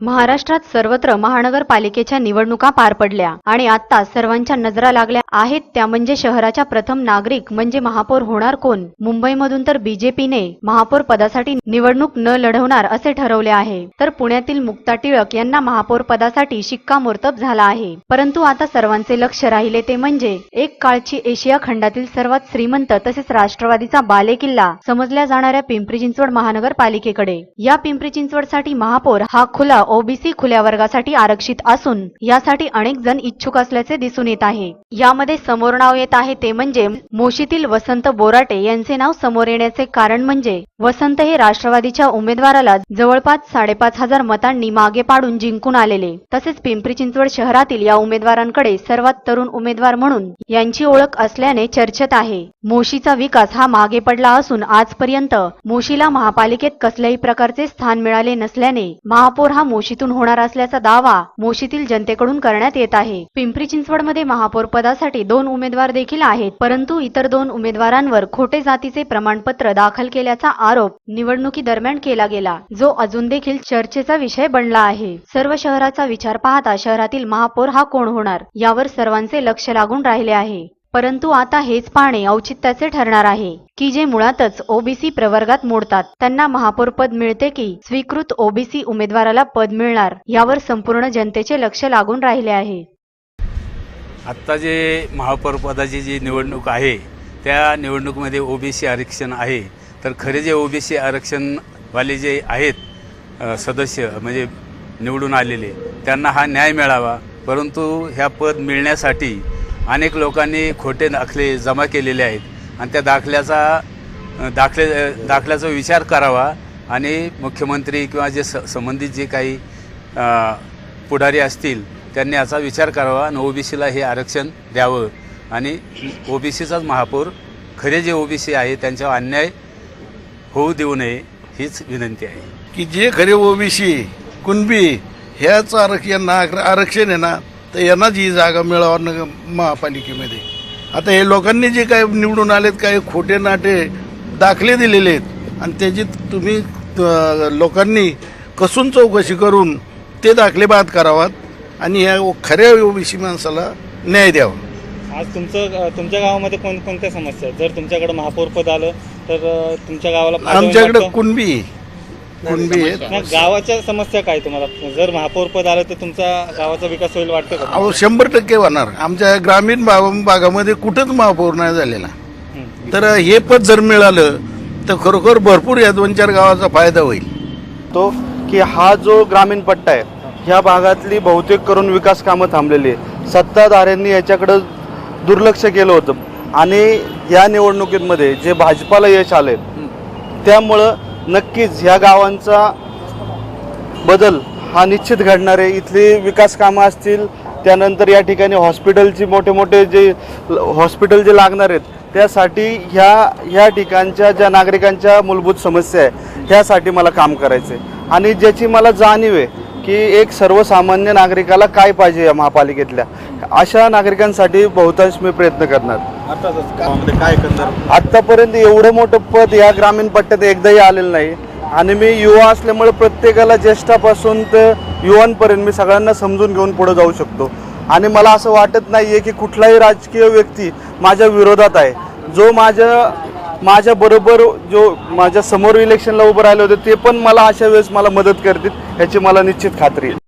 महाराष्ट्रात सर्वत्र महानगरपालिकेच्या निवडणुका पार पडल्या आणि आता सर्वांच्या नजरा लागल्या आहेत. त्या म्हणजे शहराच्या प्रथम नागरिक म्हणजे महापौर होणार कोण? मुंबईमधून तर बीजेपीने महापौर पदासाठी निवडणूक न लढवणार असे ठरवले आहे. तर पुण्यातील मुक्ता टिळक यांना महापौर पदासाठी शिक्कामोर्तब झाला आहे. परंतु आता सर्वांचे लक्ष राहिले ते म्हणजे एक काळची एशिया खंडातील सर्वात श्रीमंत तसेच राष्ट्रवादीचा बालेकिल्ला समजल्या जाणाऱ्या पिंपरी चिंचवड महानगरपालिकेकडे. या पिंपरी चिंचवडसाठी महापौर हा खुला ओबीसी खुल्या वर्गासाठी आरक्षित असून यासाठी अनेक जण इच्छुक असल्याचे दिसून येत आहे. यामध्ये समोर नाव येत आहे ते म्हणजे मोशीतील वसंत बोराटे यांचे नाव समोर येण्याचे कारण म्हणजे वसंत हे राष्ट्रवादीच्या उमेदवाराला जवळपास साडेपाच हजार मतांनी मागे पाडून जिंकून आलेले. तसेच पिंपरी चिंचवड शहरातील या उमेदवारांकडे सर्वात तरुण उमेदवार म्हणून यांची ओळख असल्याने चर्चेत आहे. मोशीचा विकास हा मागे पडला असून आजपर्यंत मोशीला महापालिकेत कसल्याही प्रकारचे स्थान मिळाले नसल्याने महापौर हा मोशीतून होणार असल्याचा दावा मोशीतील जनतेकडून करण्यात येत आहे. पिंपरी चिंचवडमध्ये महापौर पदासाठी दोन उमेदवार देखील आहेत परंतु इतर दोन उमेदवारांवर खोटे जातीचे प्रमाणपत्र दाखल केल्याचा आरोप निवडणुकी दरम्यान केला गेला जो अजून देखील चर्चेचा विषय बनला आहे. सर्व शहराचा विचार पाहता शहरातील महापौर हा कोण होणार यावर सर्वांचे लक्ष लागून राहिले आहे. परंतु आता हेच पाहणे औचित्याचे ठरणार आहे की जे मुळातच ओबीसी प्रवर्गात मोडतात. त्यांना महापौर पद मिळते की स्वीकृत ओबीसी उमेदवाराला पद मिळणार यावर संपूर्ण जनतेचे लक्ष लागून राहिले आहे. आत्ता जे महापौर पदाची जी निवडणूक आहे त्या निवडणुकीमध्ये ओबीसी आरक्षण आहे. तर खरे जे ओबीसी आरक्षणवाले जे आहेत सदस्य म्हणजे निवडून आलेले त्यांना हा न्याय मिळावा. परंतु ह्या पद मिळण्यासाठी अनेक लोकांनी खोटे दाखले जमा केलेले आहेत. आणि त्या दाखल्याचा दाखले दाखल्याचा विचार करावा आणि मुख्यमंत्री किंवा जे स संबंधित जे काही पुढारी असतील त्यांनी याचा विचार करावा आणि ओबीसीला हे आरक्षण द्यावं. आणि ओबीसीचाच महापौर खरे जे ओबीसी आहे त्यांच्यावर अन्याय होऊ देऊ नये हीच विनंती आहे. की जे खरे ओबीसी कुणबी ह्याच आरक्ष यांना आरक्षण आहे ना तर यांनाच ही जागा मिळावा न महापालिकेमध्ये. आता हे लोकांनी जे काय निवडून आलेत काही खोटे नाटे दाखले दिलेले आहेत. आणि त्याची तुम्ही लोकांनी कसून चौकशी करून ते दाखले बाद करावात आणि या खऱ्या ओबीसी माणसाला न्याय द्यावा. आज तुमचं तुमच्या गावामध्ये कोण कोणत्या समस्या आहेत? जर तुमच्याकडे महापौर पद आलं तर तुमच्या गावाला आमच्याकडे? कुणबी? कुणबी आहेत. गावाच्या समस्या काय तुम्हाला? जर महापौर पद आलं तर तुमचा गावाचा विकास होईल वाटतं का अहो शंभर टक्के होणार. आमच्या ग्रामीण भाग भागामध्ये कुठंच महापौर नाही झालेला. तर हे पद जर मिळालं तर खरोखर भरपूर या दोन चार गावाचा फायदा होईल. तो की हा जो ग्रामीण पट्टा आहे ह्या भागातली बहुतेक करून विकास कामं थांबलेली आहे सत्ताधाऱ्यांनी याच्याकडं दुर्लक्ष केलं होतं. आणि या निवडणुकीमध्ये जे भाजपाला यश आले त्यामुळं नक्कीच ह्या गावांचा बदल हा निश्चित घडणार आहे. इथली विकास कामं असतील त्यानंतर या ठिकाणी हॉस्पिटलची मोठे मोठे जे हॉस्पिटल जे लागणार आहेत त्यासाठी ह्या ह्या ठिकाणच्या ज्या नागरिकांच्या मूलभूत समस्या आहे ह्यासाठी मला काम करायचं आहे आणि ज्याची मला जाणीव आहे की एक सर्वसामान्य नागरिकाला काय पाहिजे या महापालिकेतल्या अशा नागरिकांसाठी बहुतांश मी प्रयत्न करणार. आत्तापर्यंत एवढं मोठं पद या ग्रामीण पट्ट्यात एकदाही आलेलं नाही. आणि मी युवा असल्यामुळे प्रत्येकाला ज्येष्ठापासून तर युवांपर्यंत मी सगळ्यांना समजून घेऊन पुढे जाऊ शकतो. आणि मला असं वाटत नाही आहे की कुठलाही राजकीय व्यक्ती माझ्या विरोधात आहे. जो माझ्या माझ्याबरोबर जो माझ्यासमोर इलेक्शनला उभं राहिले होते ते पण मला अशा वेळेस मला मदत करतील याची मला निश्चित खात्री आहे.